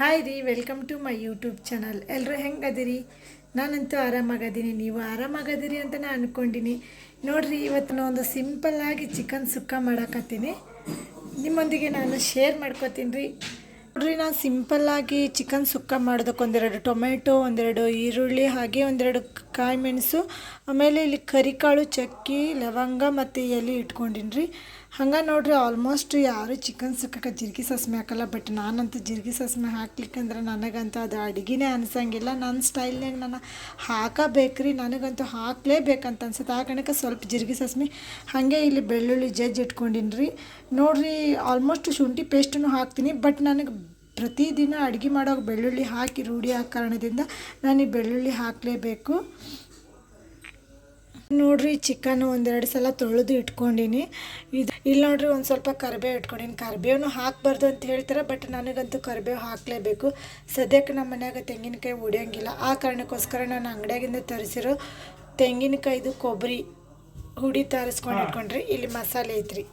Hi ರೀ welcome to my YouTube channel ಎಲ್ಲರೂ ಹೆಂಗದಿರಿ? ನಾನಂತೂ ಆರಾಮಾಗದೀನಿ. ನೀವು ಆರಾಮಾಗದಿರಿ ಅಂತ ನಾನು ಅಂದ್ಕೊಂಡಿನಿ ನೋಡಿರಿ, ಇವತ್ತು ನಾನು ಒಂದು ಸಿಂಪಲ್ಲಾಗಿ ಚಿಕನ್ ಸುಕ್ಕ ಮಾಡಕತ್ತೀನಿ. ನಿಮ್ಮೊಂದಿಗೆ ನಾನು ಶೇರ್ ಮಾಡ್ಕೋತೀನಿ ರೀ. ನೋಡ್ರಿ ನಾನು ಸಿಂಪಲ್ಲಾಗಿ ಚಿಕನ್ ಸುಕ್ಕ ಮಾಡೋದಕ್ಕೆ ಒಂದೆರಡು ಟೊಮೆಟೊ ಒಂದೆರಡು ಈರುಳ್ಳಿ, ಹಾಗೆ ಒಂದೆರಡು ಕಾಯಿ ಮೆಣಸು, ಆಮೇಲೆ ಇಲ್ಲಿ ಕರಿಕಾಳು, ಚಕ್ಕಿ, ಲವಂಗ ಮತ್ತು ಎಲೆ ಇಟ್ಕೊಂಡಿನಿ ರೀ ಹಂಗೆ ನೋಡ್ರಿ ಆಲ್ಮೋಸ್ಟ್ ಯಾರು ಚಿಕನ್ ಸಕ್ಕ ಜೀರಿಗೆ ಸಸ್ಮೆ ಹಾಕಲ್ಲ ಬಟ್ ನಾನಂತೂ ಜೀರಿಗೆ ಸಸ್ಮೆ ಹಾಕ್ಲಿಕ್ಕಂದ್ರೆ ನನಗಂತೂ ಅದು ಅಡುಗೆನೇ ಅನ್ಸಂಗಿಲ್ಲ. ನನ್ನ ಸ್ಟೈಲ್ನಾಗ ನಾನು ಹಾಕಬೇಕ್ರಿ, ನನಗಂತೂ ಹಾಕಲೇಬೇಕಂತ ಅನ್ಸುತ್ತೆ. ಆ ಕಣಕ್ಕೆ ಸ್ವಲ್ಪ ಜಿರ್ಗಿ ಸಸ್ಮೆ, ಹಾಗೆ ಇಲ್ಲಿ ಬೆಳ್ಳುಳ್ಳಿ ಜಜ್ಜಿ ಇಟ್ಕೊಂಡಿನಿ ರೀ ನೋಡ್ರಿ ಆಲ್ಮೋಸ್ಟ್ ಶುಂಠಿ ಪೇಸ್ಟನ್ನು ಹಾಕ್ತೀನಿ ಬಟ್ ನನಗೆ ಪ್ರತಿದಿನ ಅಡುಗೆ ಮಾಡೋ ಬೆಳ್ಳುಳ್ಳಿ ಹಾಕಿ ರೂಢಿ ಆ ಕಾರಣದಿಂದ ನಾನು ಈ ಬೆಳ್ಳುಳ್ಳಿ ಹಾಕಲೇಬೇಕು. ನೋಡ್ರಿ ಚಿಕನ್ ಒಂದೆರಡು ಸಲ ತೊಳೆದು ಇಟ್ಕೊಂಡಿನಿ. ಇದು ಇಲ್ಲಿ ನೋಡ್ರಿ ಒಂದು ಸ್ವಲ್ಪ ಕರಿಬೇವು ಇಟ್ಕೊಂಡಿನಿ. ಕರಿಬೇವು ಹಾಕಬಾರ್ದು ಅಂತ ಹೇಳ್ತಾರೆ ಬಟ್ ನನಗಂತೂ ಕರಿಬೇವು ಹಾಕಲೇಬೇಕು. ಸದ್ಯಕ್ಕೆ ನಮ್ಮ ಮನ್ಯಾಗ ತೆಂಗಿನಕಾಯಿ ಉಡಿಯೋಂಗಿಲ್ಲ ಆ ಕಾರಣಕ್ಕೋಸ್ಕರ ನಾನು ಅಂಗಡಿಯಾಗಿಂದ ತರಿಸಿರೋ ತೆಂಗಿನಕಾಯ್ದು ಕೊಬ್ಬರಿ ಹುಡಿ ತರಿಸ್ಕೊಂಡು ಇಟ್ಕೊಂಡ್ರಿ. ಇಲ್ಲಿ ಮಸಾಲೆ ಐತ್ರಿ.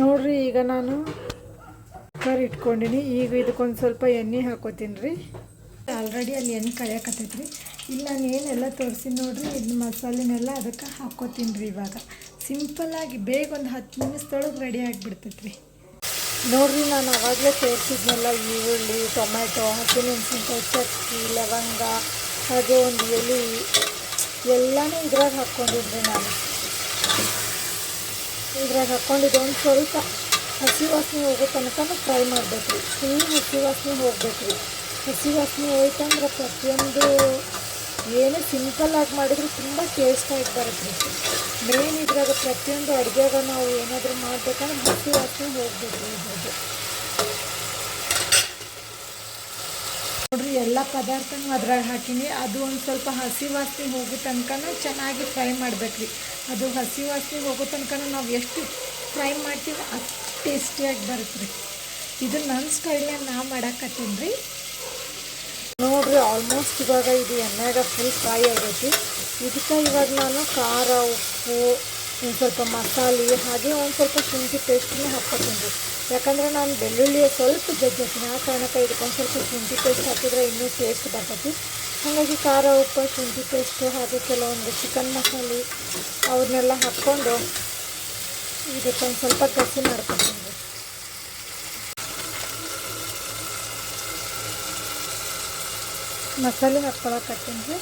ನೋಡ್ರಿ ಈಗ ನಾನು ಕುಕ್ಕರ್ ಇಟ್ಕೊಂಡಿನಿ. ಈಗ ಇದಕ್ಕೊಂದು ಸ್ವಲ್ಪ ಎಣ್ಣೆ ಹಾಕೋತೀನಿ ರೀ. ಆಲ್ರೆಡಿ ಅಲ್ಲಿ ಎಣ್ಣೆ ಕಳಿಯಕತ್ತೈತೆ ರೀ ಇಲ್ಲಿ ನಾನು ಏನೆಲ್ಲ ತೋರಿಸಿ ನೋಡ್ರಿ ಇದು ಮಸಾಲೆನೆಲ್ಲ ಅದಕ್ಕೆ ಹಾಕೋತೀನಿ ರೀ ಇವಾಗ. ಸಿಂಪಲ್ಲಾಗಿ ಬೇಗ ಒಂದು ಹತ್ತು ನಿಮಿಷದೊಳಗೆ ರೆಡಿ ಆಗಿಬಿಡ್ತೈತಿ ರೀ ನೋಡಿರಿ, ನಾನು ಆವಾಗಲೇ ಸೇರಿಸಿದ್ನೆಲ್ಲ ಈರುಳ್ಳಿ, ಟೊಮ್ಯಾಟೊ, ಹಸಿಮೆಣಸಿನ್ಕಾಯಿ, ಚಕ್ಕಿ, ಲವಂಗ, ಹಾಗೆ ಒಂದು ಎಲೆ, ಎಲ್ಲನೂ ಇದ್ರಾಗ ಹಾಕ್ಕೊಂಡಿದ್ರಿ ನಾನು. ಇದ್ರಾಗ ಹಾಕ್ಕೊಂಡಿದ್ದೆ ಒಂದು ಸ್ವಲ್ಪ ಹಸಿ ವಾಸನೆ ಹೋಗೋ ತನಕ ಫ್ರೈ ಮಾಡಬೇಕು ಫುಲ್ ಹಸಿ ವಾಸನೆ ಹೋಗ್ಬೇಕು ರೀ ಹಸಿ ವಾಸನೆ ಹೋಯ್ತಂದ್ರೆ ಪ್ರತಿಯೊಂದು ಏನೇ ಸಿಂಪಲ್ಲಾಗಿ ಮಾಡಿದ್ರು ತುಂಬ ಟೇಸ್ಟಾಗಿ ಬರುತ್ತೆ. ಮೇನ್ ಇದ್ರಾಗ ಪ್ರತಿಯೊಂದು ಅಡುಗೆಗ ನಾವು ಏನಾದರೂ ಮಾಡಬೇಕಂದ್ರೆ ಹಸಿ ವಾಸನೆ ಹೋಗ್ಬೇಕು ಇದ್ರದ್ದು ನೋಡ್ರಿ, ಎಲ್ಲ ಪದಾರ್ಥನೂ ಅದ್ರಾಗ ಹಾಕೀನಿ. ಅದು ಒಂದು ಸ್ವಲ್ಪ ಹಸಿ ವಾಸನೆ ಹೋಗೋ ತನಕನೂ ಚೆನ್ನಾಗಿ ಫ್ರೈ ಮಾಡಬೇಕ್ರಿ. ಅದು ಹಸಿ ವಾಸನೆ ಹೋಗೋ ತನಕನೂ ನಾವು ಎಷ್ಟು ಫ್ರೈ ಮಾಡ್ತೀವಿ ಅಷ್ಟು ಟೇಸ್ಟಿಯಾಗಿ ಬರುತ್ತೆ. ರೀ ಇದು ನನ್ನ ಸ್ಟೈಲ್ನಾಗ ನಾ ಮಾಡಾಕತ್ತೀನಿ ರೀ. ನೋಡ್ರಿ ಆಲ್ಮೋಸ್ಟ್ ಇವಾಗ ಇದು ಎಣ್ಣೆಗ ಫುಲ್ ಫ್ರೈ ಆಗೈತಿ. ಇದಕ್ಕೆ ಇವಾಗ ನಾನು ಖಾರ, ಉಪ್ಪು, ಒಂದು ಸ್ವಲ್ಪ ಮಸಾಲೆ, ಹಾಗೆ ಒಂದು ಸ್ವಲ್ಪ ಶುಂಠಿ ಪೇಸ್ಟನ್ನು ಹಾಕ್ಕೊತೀನಿ ರೀ. ಯಾಕಂದ್ರೆ ನಾನು ಬೆಳ್ಳುಳ್ಳಿ ಸ್ವಲ್ಪ ಜಜ್ಜತ್ತೀನಿ ಆ ಕಾರಣಕ್ಕೆ ಇದಕ್ಕೊಂದು ಸ್ವಲ್ಪ ಶುಂಠಿ ಪೇಸ್ಟ್ ಹಾಕಿದ್ರೆ ಇನ್ನೂ ಟೇಸ್ಟ್ ಬರ್ತೈತಿ. ಹಾಗಾಗಿ ಖಾರ, ಉಪ್ಪು, ಶುಂಠಿ ಪೇಸ್ಟು ಹಾಗೆ ಕೆಲವೊಂದು ಚಿಕನ್ ಮಸಾಲೆ ಅವನ್ನೆಲ್ಲ ಹಾಕ್ಕೊಂಡು ಇದಕ್ಕೊಂದು ಸ್ವಲ್ಪ ಕಸಿ ಮಾಡ್ಕೊತೀನಿ. ಮಸಾಲೆ ಹಾಕ್ಕೊಳಕತ್ತೀನಿ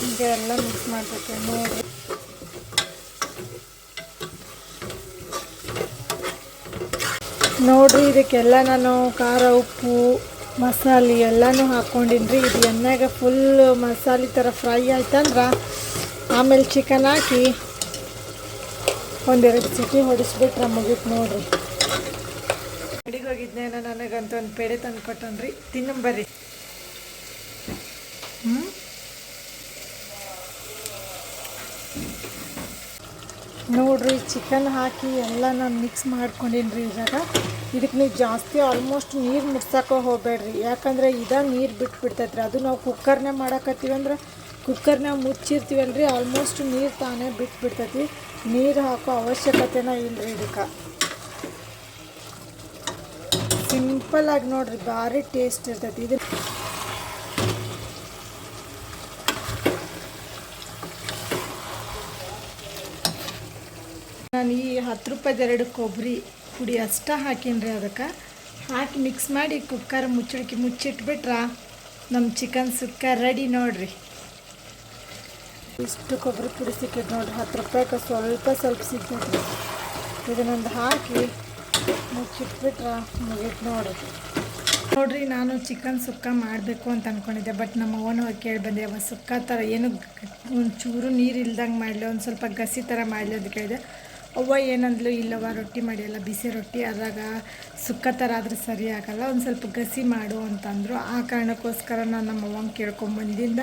ಹೀಗೆ ಎಲ್ಲ ಮಿಕ್ಸ್ ಮಾಡಬೇಕು ನೋಡಿರಿ ನೋಡ್ರಿ, ಇದಕ್ಕೆಲ್ಲ ನಾನು ಖಾರ, ಉಪ್ಪು, ಮಸಾಲೆ ಎಲ್ಲನೂ ಹಾಕ್ಕೊಂಡಿನ್ರಿ. ಇದು ಎಣ್ಣೆಗೆ ಫುಲ್ ಮಸಾಲೆ ಥರ ಫ್ರೈ ಆಯ್ತಂದ್ರೆ ಆಮೇಲೆ ಚಿಕನ್ ಹಾಕಿ ಒಂದೆರಡು ಸಿಟಿ ಹೊಡಿಸ್ಬಿಟ್ರೆ ಮುಗೀತು ನೋಡ್ರಿ. ಅಡಿಗೆ ಹೋಗಿದ್ನೇನ ನನಗಂತ ಒಂದು ಪೇಡೆ ತಂದು ಕೊಟ್ಟನ್ರಿ ತಿನ್ನಂಬರ್ರಿ ಹ್ಞೂ ನೋಡ್ರಿ ಚಿಕನ್ ಹಾಕಿ ಎಲ್ಲ ನಾನು ಮಿಕ್ಸ್ ಮಾಡ್ಕೊಂಡಿನ್ರಿ ಇವಾಗ. ಇದಕ್ಕೆ ನೀವು ಜಾಸ್ತಿ ಆಲ್ಮೋಸ್ಟ್ ನೀರು ಮುಟ್ಸಕ್ಕೆ ಹೋಗಬೇಡ್ರಿ. ಯಾಕಂದ್ರೆ ಇದ ನೀರು ಬಿಟ್ಬಿಡ್ತೈತ್ರಿ. ಅದು ನಾವು ಕುಕ್ಕರ್ನೇ ಮಾಡಕತ್ತೀವಿ ಅಂದ್ರೆ ಕುಕ್ಕರ್ನಾಗ ಮುಚ್ಚಿರ್ತೀವಲ್ಲ ರೀ ಆಲ್ಮೋಸ್ಟ್ ನೀರು ತಾನೇ ಬಿಟ್ಬಿಡ್ತೈತಿ. ನೀರು ಹಾಕೋ ಅವಶ್ಯಕತೆನ ಇಲ್ಲ ರೀ ಇದಕ್ಕೆ ಸಿಂಪಲ್ಲಾಗಿ ನೋಡ್ರಿ, ಭಾರಿ ಟೇಸ್ಟ್ ಇರ್ತೈತಿ. ಇದು ನಾನು ಈ ಹತ್ತು ರೂಪಾಯ್ದು ಎರಡು ಕೊಬ್ಬರಿ ಪುಡಿ ಅಷ್ಟ ಹಾಕೀನಿ ರೀ ಅದಕ್ಕೆ. ಹಾಕಿ ಮಿಕ್ಸ್ ಮಾಡಿ ಕುಕ್ಕರ್ ಮುಚ್ಚಳಿಕೆ ಮುಚ್ಚಿಟ್ಬಿಟ್ರೆ ನಮ್ಮ ಚಿಕನ್ ಸುಕ್ಕ ರೆಡಿ ನೋಡ್ರಿ. ಇಷ್ಟು ಕೊಬ್ಬರಿ ಪುಡಿ ಸಿಕ್ಕಿದ್ ನೋಡ್ರಿ, ಹತ್ತು ರೂಪಾಯಿಗೆ ಸ್ವಲ್ಪ ಸ್ವಲ್ಪ ಸಿಗ್ತೈತೆ ಇದನ್ನೊಂದು ಹಾಕಿ ಮುಚ್ಚಿಟ್ಬಿಟ್ರೆ ಮುಗೀತು ನೋಡ್ರಿ. ನೋಡ್ರಿ, ನಾನು ಚಿಕನ್ ಸುಕ್ಕ ಮಾಡಬೇಕು ಅಂತ ಅಂದ್ಕೊಂಡಿದ್ದೆ ಬಟ್ ನಮ್ಮ ಅವನು ಕೇಳಿ ಬಂದೆ, ಅವ ಸುಕ್ಕ ಥರ ಏನು ಒಂದು ಚೂರು ನೀರು ಇಲ್ದಂಗೆ ಮಾಡಲಿ, ಒಂದು ಸ್ವಲ್ಪ ಗಸಿ ಥರ ಮಾಡಲಿ ಅಂತ ಕೇಳಿದೆ. ಅವ್ವ, ಏನಂದ್ಲು ಇಲ್ಲವ ರೊಟ್ಟಿ ಮಾಡಿಯಲ್ಲ ಬಿಸಿ ರೊಟ್ಟಿ ಅದಾಗ ಸುಕ್ಕ ಥರ ಆದ್ರೆ ಸರಿ ಆಗಲ್ಲ, ಒಂದು ಸ್ವಲ್ಪ ಗಸಿ ಮಾಡು ಅಂತಂದರು. ಆ ಕಾರಣಕ್ಕೋಸ್ಕರ ನಾನು ನಮ್ಮ ಅವ್ವಂಗೆ ಕೇಳ್ಕೊಂಬಂದಿಂದ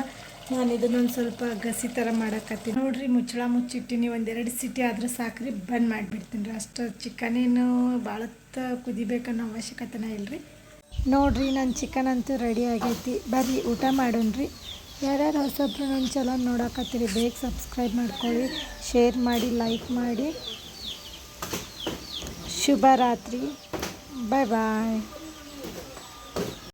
ನಾನು ಇದನ್ನೊಂದು ಸ್ವಲ್ಪ ಗಸಿ ಥರ ಮಾಡಕತ್ತೀನಿ. ನೋಡ್ರಿ, ಮುಚ್ಚಳ ಮುಚ್ಚಿಟ್ಟಿನಿ. ಒಂದೆರಡು ಸಿಟಿ ಆದ್ರೆ ಸಾಕ್ರಿ, ಬಂದ್ ಮಾಡಿಬಿಡ್ತೀನಿ ರೀ. ಅಷ್ಟು ಚಿಕನೇನು ಭಾಳತ್ತ ಕುದಿಬೇಕನ್ನೋ ಅವಶ್ಯಕತೆನೇ ಇಲ್ಲ ರೀ ನೋಡ್ರಿ ನನ್ನ ಚಿಕನ್ ಅಂತೂ ರೆಡಿ ಆಗೈತಿ. ಬರ್ರಿ, ಊಟ ಮಾಡೋಣ್ರಿ ಯಾರ್ಯಾರು ಹೊಸಬ್ರು ನನ್ನ ಚಲೋ ನೋಡಕತ್ತೀರಿ, ಬೇಗ ಸಬ್ಸ್ಕ್ರೈಬ್ ಮಾಡ್ಕೊಳ್ಳಿ ಶೇರ್ ಮಾಡಿ ಲೈಕ್ ಮಾಡಿ. ಶುಭ ರಾತ್ರಿ ಬಾಯ್ ಬಾಯ್